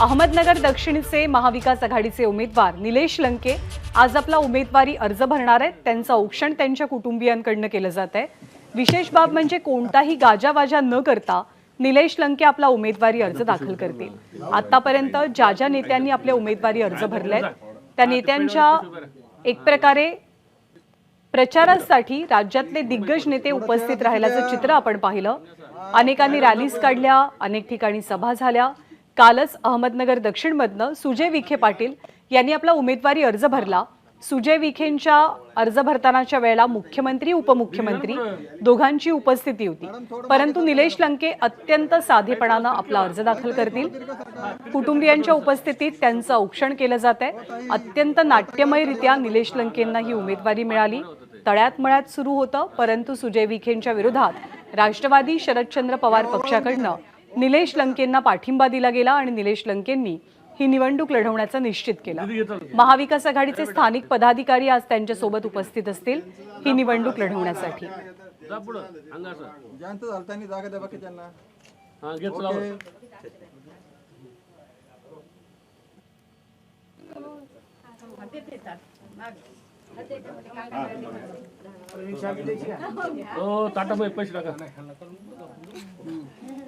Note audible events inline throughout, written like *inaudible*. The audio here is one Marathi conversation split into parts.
अहमदनगर दक्षिणचे महाविकास आघाडीचे उमेदवार निलेश लंके आज आपला उमेदवारी अर्ज भरणार आहेत. त्यांचं औक्षण त्यांच्या कुटुंबियांकडनं केलं जात आहे. विशेष बाब म्हणजे कोणताही गाजावाजा न करता निलेश लंके आपला उमेदवारी अर्ज दाखल करतील. आतापर्यंत ज्या ज्या नेत्यांनी आपले उमेदवारी अर्ज भरले त्या नेत्यांच्या एक प्रकारे प्रचारासाठी राज्यातले दिग्गज नेते उपस्थित राहिल्याचं चित्र आपण पाहिलं. अनेकांनी रॅलीज काढल्या अनेक ठिकाणी सभा झाल्या. कालच अहमदनगर दक्षिणमधनं सुजय विखे पाटील यांनी आपला उमेदवारी अर्ज भरला. सुजय विखेंच्या अर्ज भरतानाच्या वेळेला मुख्यमंत्री उपमुख्यमंत्री दोघांची उपस्थिती होती. परंतु निलेश लंके अत्यंत साधेपणानं आपला अर्ज दाखल करतील. कुटुंबियांच्या उपस्थितीत त्यांचं औक्षण केलं जात आहे अत्यंत नाट्यमयरित्या निलेश लंकेंना ही उमेदवारी मिळाली. तळ्यात मळ्यात सुरू होतं परंतु सुजय विखेंच्या विरोधात राष्ट्रवादी शरदचंद्र पवार पक्षाकडनं निलेश लंकेंना पाठिंबा दिला गेला आणि निलेश लंकेंनी ही निवडणूक लढवण्याचं निश्चित केलं. महाविकास आघाडीचे स्थानिक पदाधिकारी आज त्यांच्यासोबत उपस्थित असतील. ही निवडणूक लढवण्यासाठी. जागा हा पैसे टाका.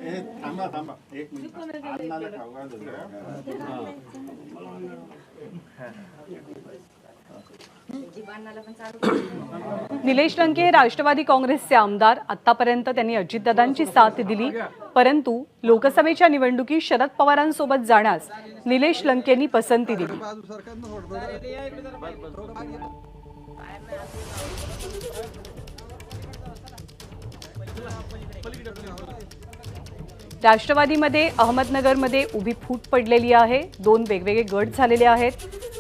ए, थांबा थांबा. एक मिनिट. अन्नाला खाऊ घालू निलेश लंके राष्ट्रवादी काँग्रेसचे आमदार. आतापर्यंत त्यांनी अजितदादांची साथ दिली. परंतु लोकसभेच्या निवडणुकीत शरद पवारांसोबत जाण्यास निलेश लंकेंनी पसंती दिली. राष्ट्रवादीमध्ये अहमदनगरमध्ये उभी फूट पडलेली आहे. दोन वेगवेगळे गट झालेले आहेत.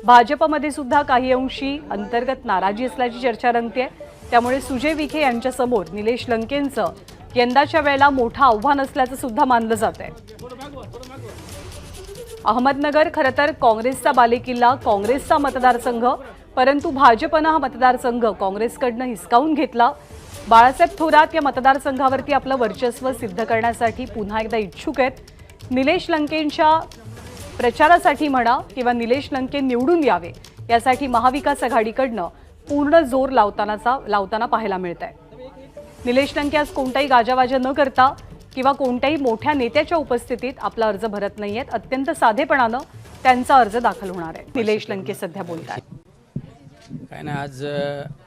भाजपमध्ये सुद्धा काही अंशी अंतर्गत नाराजी असल्याची चर्चा रंगते त्यामुळे सुजय विखे यांच्यासमोर निलेश लंकेंचं यंदाच्या वेळेला मोठं आव्हान असल्याचं सुद्धा मानलं जात आहे अहमदनगर खरं तर काँग्रेसचा बालेकिल्ला काँग्रेसचा मतदारसंघ परंतु भाजपनं हा मतदारसंघ काँग्रेसकडनं हिसकावून घेतला. बाळासाहेब थोरात या मतदारसंघावरती आपलं वर्चस्व सिद्ध करण्यासाठी पुन्हा एकदा इच्छुक आहेत. निलेश लंकेंच्या प्रचारासाठी म्हणा किंवा निलेश लंके निवडून यावे यासाठी महाविकास आघाडीकडनं पूर्ण जोर लावतानाचा लावताना पाहायला मिळत आहे निलेश लंके आज कोणताही गाजावाजा न करता किंवा कोणत्याही मोठ्या नेत्याच्या उपस्थितीत आपला अर्ज भरत नाहीयेत. अत्यंत साधेपणानं त्यांचा अर्ज दाखल होणार आहे. निलेश लंके सध्या बोलत आहेत काय ना आज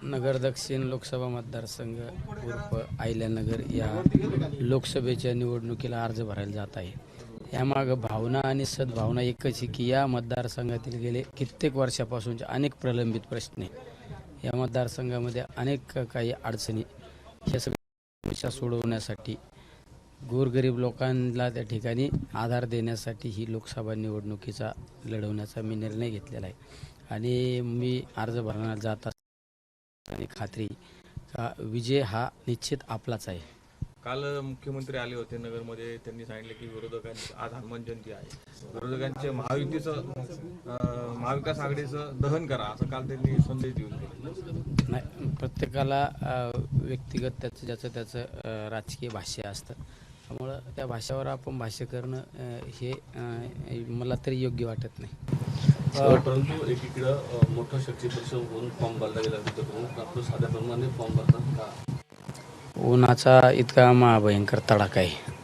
नगर दक्षिण लोकसभा मतदारसंघ उर्फ आयल्यानगर या लोकसभेच्या निवडणुकीला अर्ज भरायला जात आहे. यामागं भावना आणि सद्भावना एकच आहे की या मतदारसंघातील गेले कित्येक वर्षापासूनचे अनेक प्रलंबित प्रश्न या मतदारसंघामध्ये अनेक काही अडचणी ह्या सगळ्या समस्या सोडवण्यासाठी गोरगरीब लोकांना त्या ठिकाणी आधार देण्यासाठी ही लोकसभा निवडणुकीचा लढवण्याचा मी निर्णय घेतलेला आहे. आणि मी अर्ज भरण्याला जात असताना खात्री का विजय हा निश्चित आपलाच आहे. काल मुख्यमंत्री आले होते नगरमध्ये. त्यांनी सांगितले की विरोधकांची आज हनुमान जयंती आहे. विरोधकांचे महायुतीचं महाविकास आघाडीचं दहन करा असं काल त्यांनी संदेश देऊन नाही प्रत्येकाला व्यक्तिगत त्याचं ज्याचं त्याचं राजकीय भाष्य असतं. त्यामुळं त्या भाषेवर आपण भाष्य करणं हे मला तरी योग्य वाटत नाही. परंतु एकीकडं मोठं शक्ती परिषद होऊन फॉर्म भरला गेला तिथं करून आपण साध्या प्रमाणे फॉर्म भरतात का उन्हाचा इतका महाभयंकर तडाखा आहे.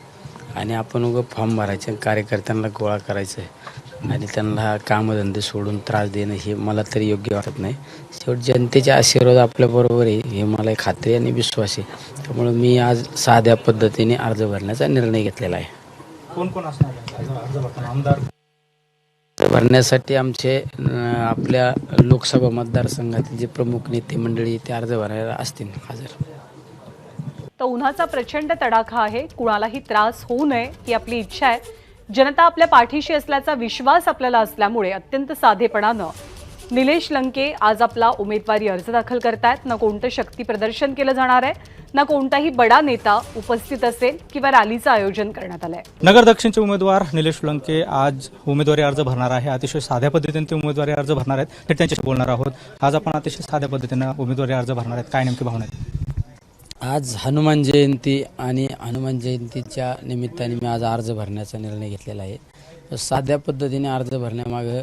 आणि आपण उगं फॉर्म भरायचे कार्यकर्त्यांना गोळा करायचं आहे आणि त्यांना कामधंदे सोडून त्रास देणं हे मला तरी योग्य वाटत नाही. शेवट जनतेचे आशीर्वाद आपल्याबरोबर आहे हे मला खात्री आणि विश्वास आहे. त्यामुळं मी आज साध्या पद्धतीने अर्ज भरण्याचा निर्णय घेतलेला आहे. कोण कोण असणार आमदार भरण्यासाठी आमचे आपल्या लोकसभा मतदारसंघातील जे प्रमुख नेते मंडळी ते अर्ज भरायला असतील हजर. तर उन्हाचा प्रचंड तडाखा आहे. कुणालाही त्रास होऊ नये ही आपली इच्छा आहे. जनता आपल्या पाठीशी असल्याचा विश्वास आपल्याला असल्यामुळे अत्यंत साधेपणानं निलेश लंके आज आपला उमेदवारी अर्ज दाखल करतायत. ना कोणतं शक्ती प्रदर्शन केलं जाणार आहे ना कोणताही बडा नेता उपस्थित असेल किंवा रॅलीचं आयोजन करण्यात आलंय. नगर दक्षिणचे उमेदवार निलेश लंके आज उमेदवारी अर्ज भरणार आहे. अतिशय साध्या पद्धतीने ते उमेदवारी अर्ज भरणार आहेत ते त्यांच्याशी बोलणार आहोत. आज आपण अतिशय साध्या पद्धतीनं उमेदवारी अर्ज भरणार आहेत. काय नेमकी भावना आहेत? आज हनुमान जयंती आणि हनुमान जयंतीच्या निमित्ताने मी आज अर्ज भरण्याचा निर्णय घेतलेला आहे. साध्या पद्धतीने अर्ज भरण्यामागं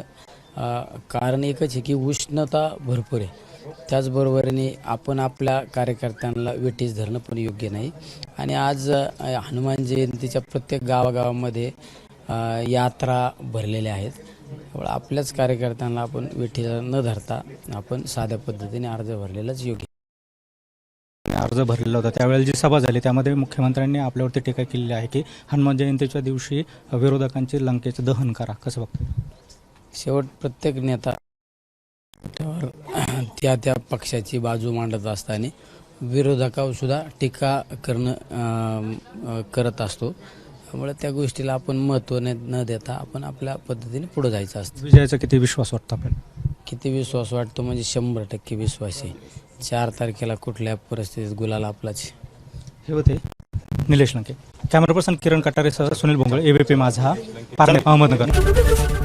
कारण एकच आहे की उष्णता भरपूर आहे. त्याचबरोबरीने आपण आपल्या कार्यकर्त्यांना वेठीस धरणं पण योग्य नाही. आणि आज हनुमान जयंतीच्या प्रत्येक गावागावामध्ये यात्रा भरलेल्या आहेत. त्यामुळे आपल्याच कार्यकर्त्यांना आपण वेठीला न धरता आपण साध्या पद्धतीने अर्ज भरलेलाच योग्य. अर्ज भरलेला होता. त्यावेळेला जी सभा झाली त्यामध्ये मुख्यमंत्र्यांनी आपल्यावरती टीका केलेली आहे की हनुमान जयंतीच्या दिवशी विरोधकांचे लंकेचं दहन करा. कसं बघतो शेवट प्रत्येक नेता त्यावर *clears throat* त्या त्या पक्षाची बाजू मांडत असताना विरोधकावर सुद्धा टीका करणं करत असतो. त्यामुळे त्या गोष्टीला आपण महत्त्व न न देता आपण आपल्या पद्धतीने पुढे जायचं असतं. विजयाचा किती विश्वास वाटतो आपल्याला? किती विश्वास वाटतो म्हणजे शंभर टक्के विश्वास आहे. चार तारखेला कुठल्या परिस्थितीत गुलाल आपलाच. हे होते निलेश लंके. कॅमेरा पर्सन किरण कटारेसह सुनील भोंगळे एबीपी माझा अहमदनगर.